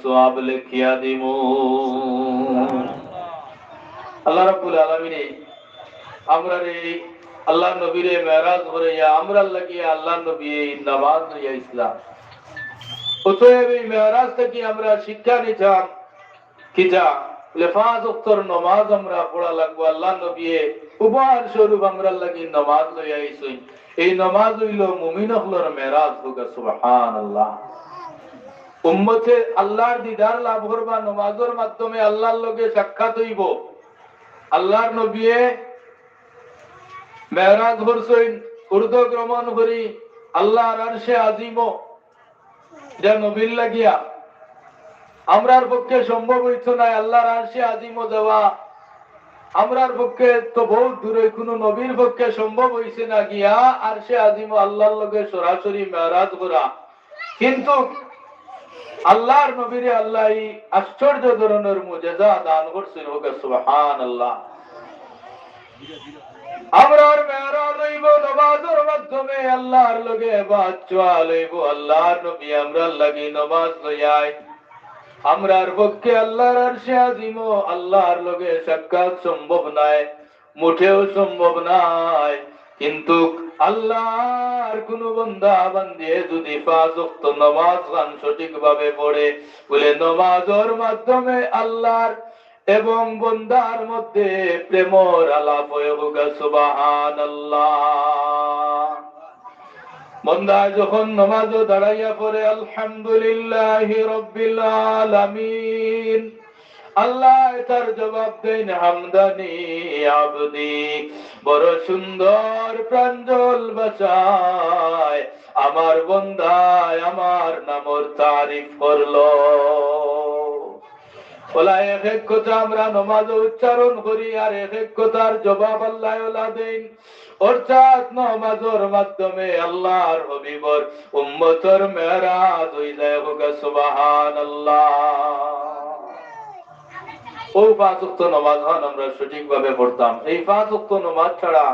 সওয়াব লিখিয়া দিমু। আল্লাহ রাব্বুল আলামিনে আমরা এই আল্লাহ নবীরে মেরাজ করে আমরা লাগিয়ে আল্লাহ নবী নামাজ লইয়া ইসলাম। অতএব এই মেরাজ থেকে আমরা শিক্ষা নিতাম কিতা লেফাজ উত্তর নমাজ আমরা পড়া লাগবো আল্লাহ নবী উপহার স্বরূপ আমরা লাগি নমাজ লইয়া আইসই এই নমাজ হইল মুমিন হলর মেরাজ হোক সুবহান আল্লাহ উম্মতে আল্লাহর দিদার লাভ করবা, নমাজের মাধ্যমে আল্লাহর লগে সাক্ষাৎ হইব। আল্লাহর নবী মেহরাজ করছেন উর্দু গ্রমণ করি, আল্লাহর আরশে আজিম যা নবীর লাগিয়া। আমরার পক্ষে সম্ভব হইত না আল্লাহর আরশে আজিম দেওয়া। আমরার পক্ষে তো বহুত দূরে, কোনো নবীর পক্ষে সম্ভব হইছে না গিয়া আরশে আজিম আল্লাহর লগে সরাসরি মেহরাজ করা। কিন্তু আল্লাহর নবীরে আল্লাহ আশ্চর্য ধরনের মুজেজা দান করছেন হোক সুবহান আল্লাহ আল্লাহর আমরা সাক্ষাৎ সম্ভব নাই মুঠেও সম্ভব নাই। কিন্তু আল্লাহর কোন বন্দা বান্দিয়ে যদি পাঁচ ওয়াক্ত নামাজ গান সঠিক ভাবে পড়ে, বলে নমাজের মাধ্যমে আল্লাহর এবং বন্দার মধ্যে প্রেমর আলাপ সুবাহান আল্লাহ বন্দা যখন নমাজ দাঁড়াইয়া পড়ে, আলহামদুলিল্লাহ রব্বিল আলামিন। আল্লাহ তার জবাব দেন হামদানি আবদি, বড় সুন্দর প্রাঞ্জল বাঁচায়। আমার বন্দায় আমার নামর তারিফ করল। ওলা এক এক কথা আমরা নমাজ উচ্চারণ করি, আর এক এক কথার জবাব আল্লাহ ওলা দেন। অর্থাৎ নমাজের মাধ্যমে আল্লাহর হবিবর উম্মতর মেরাজ হই যায় হোক সুবাহান আল্লাহ ও পাঁচ উক্ত নমাজ হন আমরা সঠিক ভাবে পড়তাম। এই পাঁচ উক্ত নমাজ ছাড়া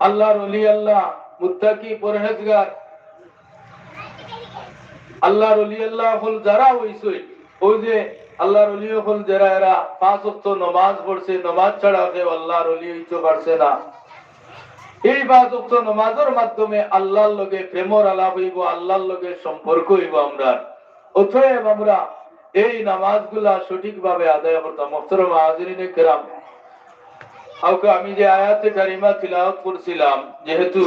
আল্লাহর অলি আল্লাহ, মুত্তাকি, পরহেজগার, আল্লাহর অলি আল্লাহ হল যারা হইছই ওই যে আল্লাহর অলি হল যারা, এরা পাঁচ উক্ত নমাজ পড়ছে, নমাজ ছাড়া কেউ আল্লাহর অলি হইতে পারছে না। এই পাঁচ উক্ত নমাজের মাধ্যমে আল্লাহর লগে প্রেমর আলাপ হইব, আল্লাহর লগে সম্পর্ক হইব আমরা। অতএব আমরা এই নামাজগুলা সঠিকভাবে আদায় করতাম মোহতরম হাজিরিনে কেরাম। আমি যে আয়াতে কারিমা তিলাওয়াত করছিলাম, যেহেতু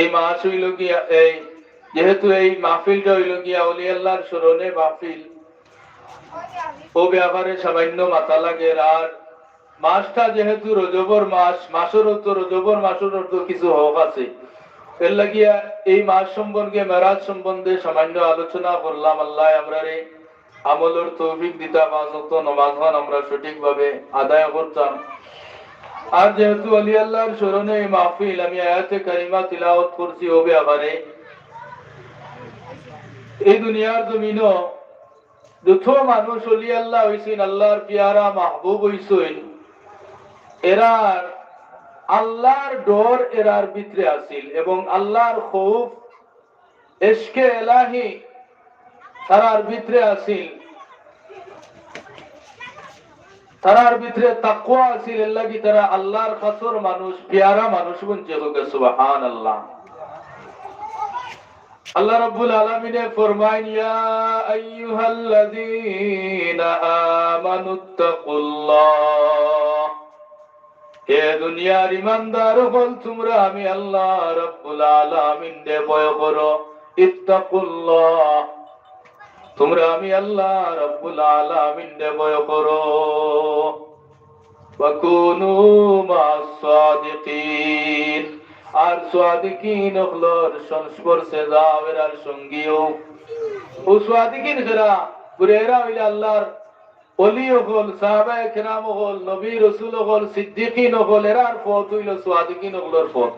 এই মাস হইল গিয়া, এই যেহেতু এই মাহফিলটা হইল গিয়া অলি আল্লাহর স্মরণে মাহফিল, ও ব্যাপারে সামান্য মাথা লাগে। আর মাসটা যেহেতু রজবর মাস, মাসের তো রজবর মাসের তো কিছু হক আছে। এর লাগিয়া এই মাস সম্পর্কে মেরাজ সম্বন্ধে সামান্য আলোচনা করলাম আল্লাহ আমরা রে আমলের তৌফিক দিতা বাজত নমাজ আমরা সঠিকভাবে আদায় করতাম। আর যেহেতু আলী আল্লাহর স্মরণে মাহফিল, আমি আয়াতে কারিমা তিলাওয়াত করছি, ও ব্যাপারে। এই দুনিয়ার জমিনও যত মানুষ অলি আল্লাহ হইছেন, আল্লাহর পিয়ারা মাহবুব হইছেন। এরার, আল্লাহর ডর এরার ভিতরে আছিল এবং আল্লাহর খৌফ এসকে এলাহি তারার ভিতরে আছিল তারার ভিতরে তাকুয়া আছিল এল্লাগি তারা আল্লাহর খাসর মানুষ, পিয়ারা মানুষ বলছে হোকে সুবহান আল্লাহ আল্লাহ রাব্বুল আলামিনে ফরমায় ইয়া আমানুত্তাকুল্লাহ হে দুনিয়ার ইমানদার হল তোমরা আমি আল্লাহ রাব্বুল আলামিন দে ভয় করো। ইত্তাকুল্লাহ। তোমরা আমি আল্লাহ রাব্বুল আলামিন দে ভয় করো। ওয়াকুনু মাস সাদিকিন আর সাদিকিন হলর সংস্পর্শে যাও এরার সঙ্গীও। ও সাদিকিন খেরা পুরেরা হইলে আল্লাহর অলি হল, সাহাবায়ে কেরাম হল, নবী রসুল হল, সিদ্দিকিন হল, এরার পথ হইল সাদিকিন হলর পথ।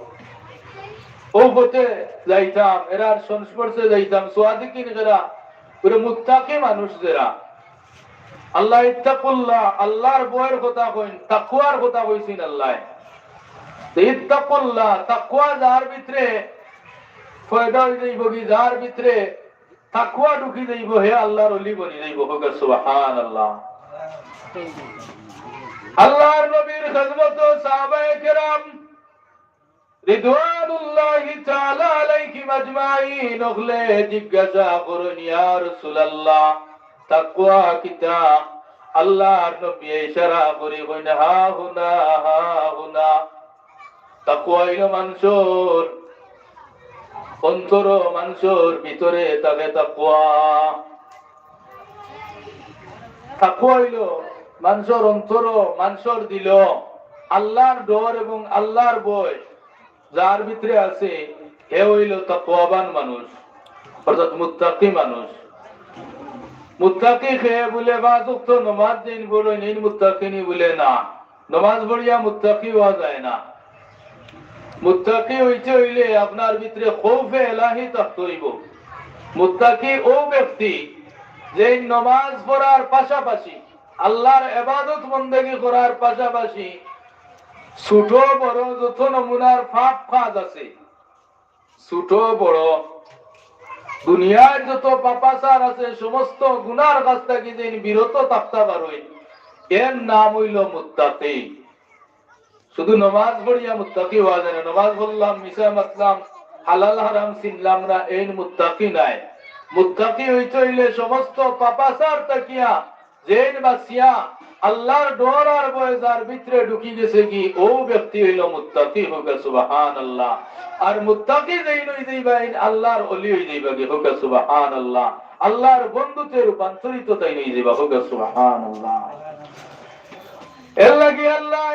ও পথে যাইতাম, এরার সংস্পর্শে যাইতাম, সাদিকিন খেরা পুরো মুত্তাকি মানুষ যারা আল্লাহ ইত্তাকুল্লাহ আল্লাহর বয়ের কথা কইন তাকুয়ার কথা কইছেন আল্লাহ। ইত্তাকুল্লাহ তাকুয়া যার ভিতরে ফয়দা হইলেই বগি যার ভিতরে তাকুয়া ঢুকি যাইব হে আল্লাহর অলি বনি যাইব হোক সুবহান আল্লাহ। আল্লাহর নবীর খেদমত সাহাবায়ে কেরাম রিদওয়ানুল্লাহি অন্তর ভিতরে তাকে হইল মানুষের অন্তর মানুষের দিল। আল্লাহর ডর এবং আল্লাহর বয় যার ভিতরে আছে হে হইল তাকওয়াবান মানুষ, অর্থাৎ মুত্তাকি মানুষ। মুত্তাকি খেয়ে বলে বা তো নমাজ দিন বলে, নিন বলে না। নমাজ মুত্তাকি হওয়া যায় না। মুত্তাকি হইতে হইলে আপনার ভিতরে খৌফে এলাহি হইব। মুত্তাকি ও ব্যক্তি যে নমাজ পড়ার পাশাপাশি, আল্লাহর এবাদত বন্দেগী করার পাশাপাশি ছোট বড় যত নমুনার ফাঁপ কাজ আছে, ছোট বড়, দুনিয়ার যত পাপাচার আছে, সমস্ত গুনার কাছ থেকে যে বিরত থাকতে পারোই এর নাম হইল মুত্তাকি। শুধু নমাজ পড়িয়া মুত্তাকি হওয়া যায় না। নমাজ বললাম মিশা মাতলাম হালাল, হারাম চিনলাম না এই মুত্তাকি নাই। মুত্তাকি হইতে হইলে সমস্ত পাপাচার তাকিয়া জেন বাসিয়া আল্লাহর ডর আর ভয় যার ভিতরে ঢুকি গেছে কি? ও ব্যক্তি হইল মুত্তাকি হোক সুবাহান আল্লাহ আর মুত্তাকি যেই নই যাইবা আল্লাহর অলি হই যাইবা কি? হোক সুবাহান আল্লাহ আল্লাহর বন্ধুতে রূপান্তরিত তাই নই যাইবা, হোক সুবাহান আল্লাহ এর লাগি আল্লাহ,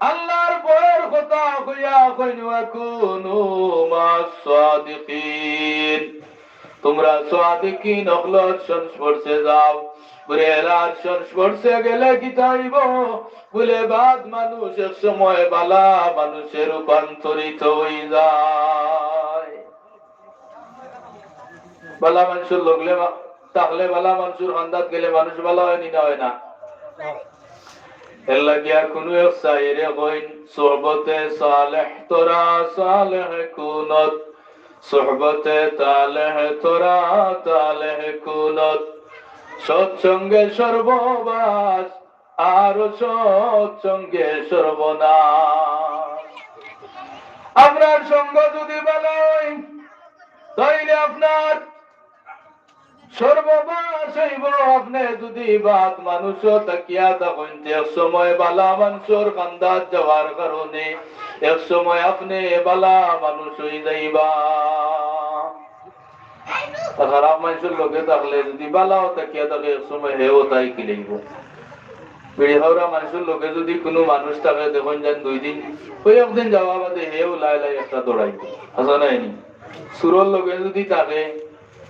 আল্লাহর বয়ের কথা কইয়া কইনু আকুনু মাসাদিকিন তোমরা সাদিকিন অগলর সংস্পর্শে যাও। বলে এলার সংস্পর্শে গেলে কি চাইব? বলে বাদ মানুষ এক সময় বালা মানুষের রূপান্তরিত হয়ে যায়। বালা মানুষের লগলে তাহলে বালা মানুষের হন্দাত গেলে মানুষ বালা হয়নি না হয় না? এল্লা গিয়া কোনো এক সাইরে কইন সোহবতে সালেহ তোরা সালেহ কুনত। সোহবতে তালেহ তোরা, তালেহ কুলত। সৎসঙ্গে সর্ববাস, আর সৎসঙ্গে সর্বনা আপনার সঙ্গ যদি ভালো তাইলে আপনার মানুষের খারাপ মানুষের লোকে থাকলে যদি বালাও তাকিয়া থাকে, এক সময় হেও তাই কি বিড়ি মানুষের লোকে যদি কোনো মানুষ থাকে, দেখুন যান দুই দিন, ওই একদিন যাওয়া বাদে হেও লাই লাই একটা দৌড়াইব। আসা নাইনি সুরর লোকে যদি থাকে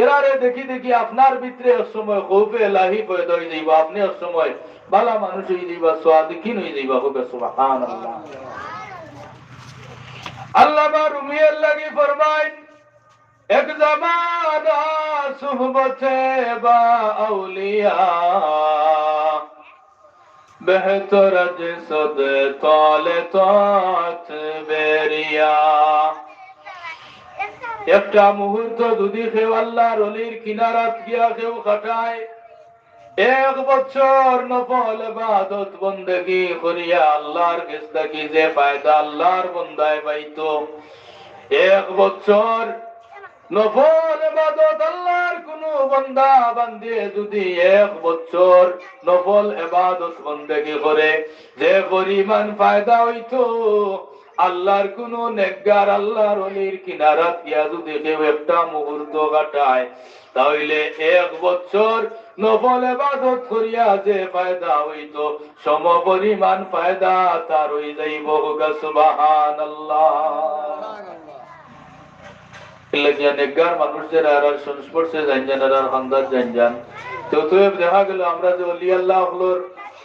এরারে দেখি দেখি আপনার ভিতরে সময় কৌফে লাহি পয়দা হয়ে যাইবা। আপনি এক সময় বালা মানুষ হয়ে যাইবা, সোয়াদিকিন হয়ে যাইবা। সুবহান আল্লাহ আল্লাহ রুমিয়ার লাগি ফরমায় এক জামানা সুহবতে বা আউলিয়া, বেহতর জিসদ তলে তত বেরিয়া। একটা মুহূর্ত যদি কেউ আল্লাহ রলির কিনারাত গিয়া কেউ খাটায়, এক বছর নফল বাদত বন্দেগি করিয়া আল্লাহর কাছ থেকে যে ফায়দা আল্লাহর বন্দায় পাইতো, এক বছর নফল এবাদত আল্লাহর কোন বন্দা বান্দিয়ে যদি এক বছর নফল এবাদত বন্দেগি করে, যে পরিমাণ ফায়দা হইতো আল্লাহর কোন নেকগার আল্লাহর অলির কিনারাত গিয়া যদি কেউ একটা মুহূর্ত কাটায়, তাহলে এক বছর নফল এবাদত করিয়া যে ফায়দা হইতো, সম পরিমাণ ফায়দা তার হই যাইব সুবাহান আল্লাহ নেকগার মানুষের আর আর সংস্পর্শে জানজান আর আর খান্দাত জানজান তো তো দেখা গেল আমরা যে অলি আল্লাহ হলোর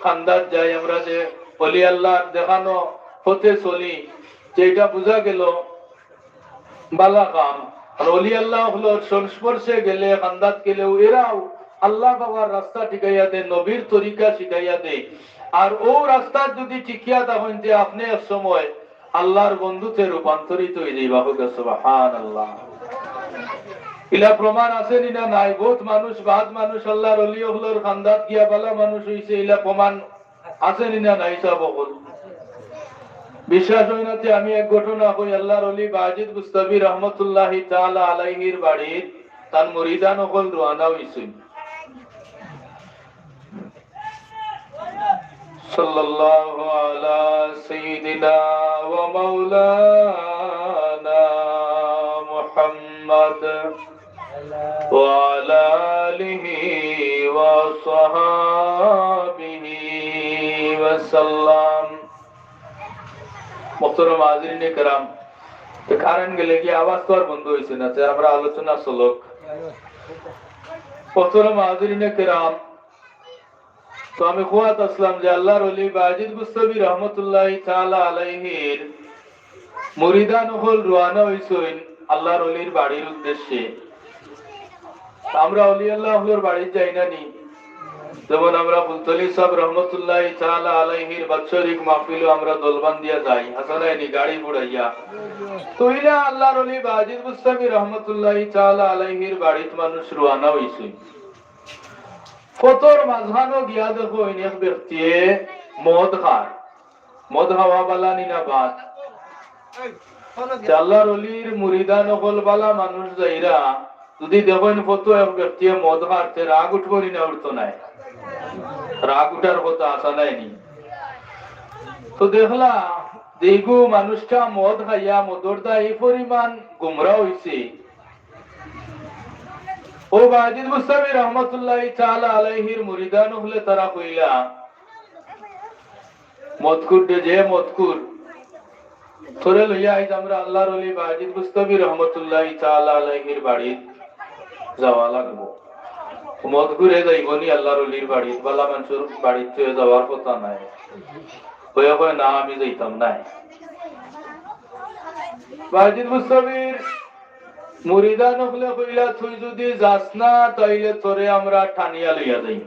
খান্দাত যাই, আমরা যে অলি আল্লাহর দেখানো হতে চলি যেটা বোঝা গেল বালা কাম আর অলি আল্লাহ হলো সংস্পর্শে গেলে খান্দাত গেলেও এরাও আল্লাহ বাবার রাস্তা ঠিকাইয়া দে নবীর তরিকা শিখাইয়া দে আর ও রাস্তার যদি ঠিকিয়া তখন যে আপনি এক সময় আল্লাহর বন্ধুতে রূপান্তরিত হয়ে যাইবা। হোক সুবহান আল্লাহ ইলা প্রমাণ আছে নি নাই? বহুত মানুষ, বাদ মানুষ, আল্লাহর অলি হলোর খান্দাত গিয়া বালা মানুষ হইছে, ইলা প্রমাণ আছে নি নাই সব বিশ্বাস হয় না যে আমি এক ঘটনা কই আল্লাহর অলি বাজিদ মুস্তাবি রহমতুল্লাহি তাআলা আলাইহির বাড়ির তার মুরিদান হল রওনা হইছেন সাল্লাল্লাহু আলা সাইয়্যিদিনা ওয়া মাওলানা মুহাম্মদ وعلى آله وصحابه وسلم মোহতরম হাজরিনে কেরাম। তো গেলে কি আওয়াজ তো আর বন্ধ হয়েছে না? আমরা আলোচনা চলক মোহতরম হাজরিনে কেরাম। তো আমি খুয়াত আসলাম যে আল্লাহ অলি বাজিদ মুস্তাবি রহমতুল্লাহ তাআলা আলাইহির মুরিদান হল রওনা হইছেন আল্লাহর অলির বাড়ির উদ্দেশ্যে। আমরা অলি আল্লাহর বাড়ি যাই না নি? যেমন আমরা ফুলতলি সাহেব রহমতুল্লাহ তাআলা আলাইহির বাৎসরিক মাহফিলও আমরা দলবান দিয়া যাই হাসানাইনি গাড়ি বুড়াইয়া তো আল্লাহর অলি বাজিদ মুস্তামি রহমতুল্লাহ তাআলা আলাইহির বাড়িত মানুষ রওনা হইছে। ফতর মাঝখানো গিয়া দেখো এক ব্যক্তিয়ে মদ খায়। মদ হাওয়া বালা নিনা বাদ। আল্লাহর অলির মুরিদান হল বালা মানুষ যাইরা, যদি দেখেন ফটো এক ব্যক্তি মদ খাচ্ছে রাগ উঠবো না উঠতো নাই। রাগ উঠার কথা আসা নাইনি তো দেখলা, দেখু মানুষটা মদ খাইয়া মদর দা এই পরিমাণ গুমরা হইছে। ও বাজিদ মুস্তামি রহমতুল্লাহ তাআলা আলাইহির মুরিদান হলে তারা কইলা, মদকুর যে মদকুর তোরে লইয়া আইজ আমরা আল্লাহর অলি বাজিদ মুস্তামি রহমতুল্লাহ তাআলা আলাইহির বাড়ির যাওয়া লাগবো। মদ ঘুরে যাইব নি আল্লাহর অলির বাড়ি, বালা মানুষের বাড়ি বাড়িতে যাওয়ার কথা নাই। হয়ে কয় না, আমি যাইতাম নাই। বাজিদ মুস্তাবির মুরিদা নকলে কইলা তুই যদি যাস না, তাইলে তোরে আমরা ঠানিয়া লইয়া যাই।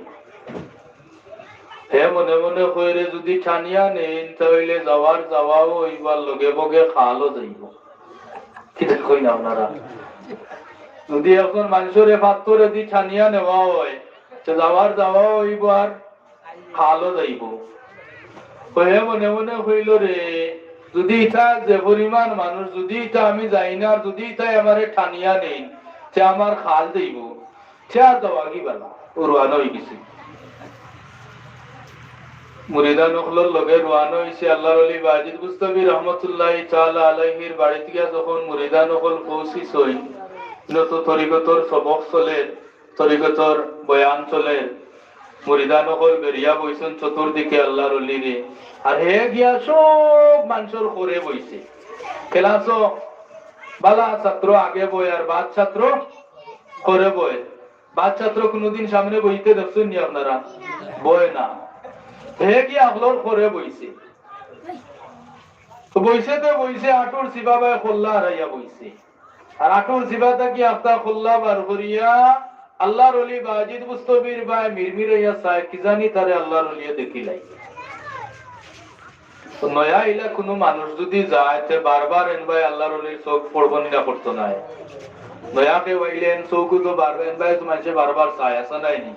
হে মনে মনে কইরে যদি ঠানিয়া নেন, তাইলে যাওয়ার যাওয়াও হইবার লগে বগে খালও যাইব। কিটা কই না আপনারা? যদি এখন মানুষের পাত্তরে দি ছানিয়া নেওয়া হয়, তো যাওয়ার যাওয়া হইব আর খালও যাইব। হয়ে মনে মনে হইল রে, যদি ইটা যে পরিমাণ মানুষ, যদি ইটা আমি যাই না, আর যদি ইটা আমারে ঠানিয়া নেই সে আমার খাল দেইব সে আর যাওয়া কি বেলা? রোয়ানো হয়ে গেছে। মুরিদা নখলর লগে রোয়ানো হয়েছে আল্লাহর আলী বাজিদ মুস্তাবি রহমতুল্লাহ তাআলা আলাইহির বাড়ি থেকে যখন মুরিদা নখল পৌঁছিস হই নত তরিগতর সবক চলে বয়ান চলে। মুরিদান বেরিয়া বইছেন চতুর্দিকে আল্লাহর আর হে গিয়া সব মানুষের করে বইছে। বালা ছাত্র আগে বই আর বাদ ছাত্র করে বই বাদ ছাত্র কোনদিন সামনে বইতে দেখছেন নি আপনারা? বই না। হে গিয়া আপনার করে বইছে। বইছে তো বইছে, আটুর সিবাবাই খোল্লা হারাইয়া বইছে। আর আটুর জিবাতা কি আফতা খুল্লা বার করিয়া আল্লাহর অলি বাজিদ মুস্তবির বাই মিরমিরাইয়া সাই কি জানি তারে আল্লাহর অলিয়া দেখিলাই। নয়া ইলা কোনো মানুষ যদি যায়, তে বারবার এন ভাই আল্লাহর অলির চোখ পড়ব না করতো নাই। নয়া কে বাইলেন চোখ তো বারবার, এন ভাই তো মানুষে বারবার চায় আসা নাই নি।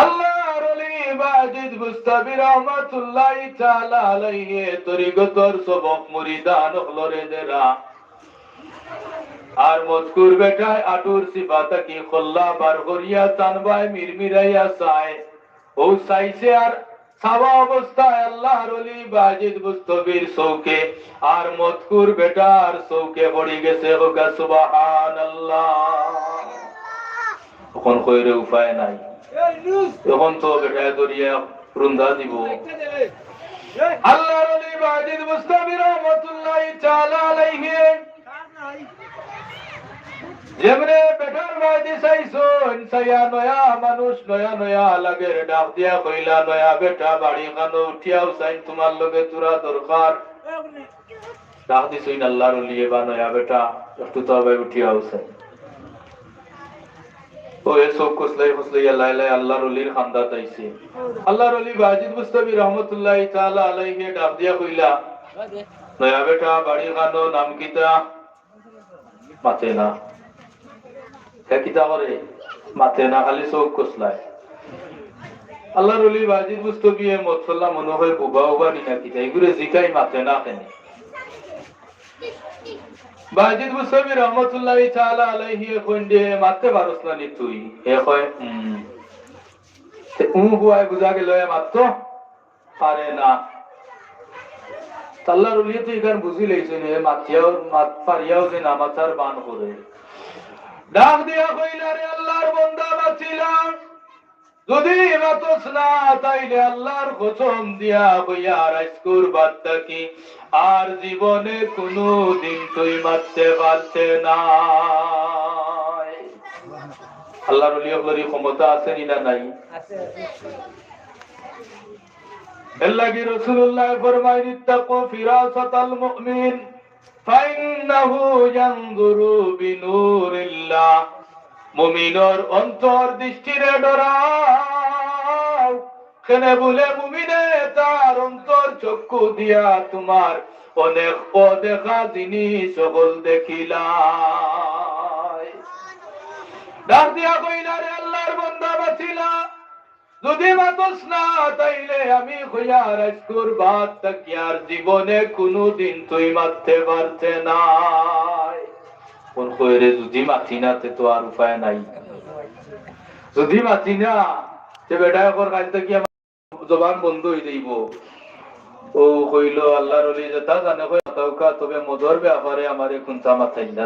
আল্লাহর অলি আর মজকুর বেটায় আটুর খল্লা বার করিয়া মিরমিরাইয়া ও চাইছে আর গেছে উপায় নাই। তখন তো বেটায় দরিয়া রুন্দা দিব। আল্লাহর অলি বাজিদ মুস্তাবি রহমাতুল্লাহ তাআলা আলাইহি। যেমনে বেটার বাদি চাইছো, ইনসাইয়া নয়া মানুষ, নয়া নয়া লাগে ডাক দিয়া কইলা, নয়া বেটা বাড়ি খানো উঠিয়াও চাইন তোমার লগে তোরা দরকার। ডাক দিছইন আল্লাহর লিয়ে বা নয়া বেটা, একটু তো আবার উঠিয়াও চাইন ও এ সব কুসলাই কুসলাই আল্লাহ আল্লাহ আল্লাহর অলির খান্দা তাইছে। আল্লাহর অলি বাজিদ মুস্তাবি রহমতুল্লাহ তাআলা আলাইহি ডাক দিয়া কইলা নয়া বেটা বাড়ি খানো নাম কিতা? মাতে না। হে কিতা করে? মাতে না খালি চোখ কুসলায় আল্লাহর অলি বাজিদ মুস্তাবি এ মতফল্লা মনে হয় বুবা উবা নিনা কিতা এগুলো জিকাই মাতে না কেন। বাজিদ মুস্তাবি রহমতুল্লাহ তাআলা আলাইহি কইন্ডে পারছ না নি তুই? হে কয় উ বুঝা গেল এ পারে না। অলি তো এখান বুঝি মাতিয়াও মাত পারিয়াও যে না বান করে। ডাক দিয়া কইলা আল্লাহর বন্দা যদি মাতস না, তাইলে আল্লাহর কসম দিয়া কইয়া রাজকুর বাদ থাকি। আর জীবনে কোনো দিন তুই মারতে পারছে না আল্লাহর ক্ষমতা আছে না নাই? এল্লাগি ইত্তাকু ফিরাসাতাল মুমিন, ফাইন্নাহু ইয়ানজুরু বিনুরিল্লাহ। মুমিনর অন্তর দৃষ্টিরে ডরাও। কেনে বলে মুমিনে তার অন্তর চক্ষু দিয়া তোমার অনেক অদেখা জিনিস সকল দেখিলাই। ডাক দিয়া কইলা, রে আল্লাহর বন্দা, বাছিলা। যদি মাতস না, তাইলে আমি হইয়া রাজকুর বাদ তাকিয়ার জীবনে কোনোদিন তুই মারতে পারতে নাই কোন কইরে যদি মাতি না তে তো আর উপায় নাই যদি মাতি না তে বেটা কর কাজ কি জবান বন্ধ হই দেইব ও কইলো আল্লাহ রলি যেতা জানে কই তবে মদর ব্যাপারে আমারে কুনতা মাথাই না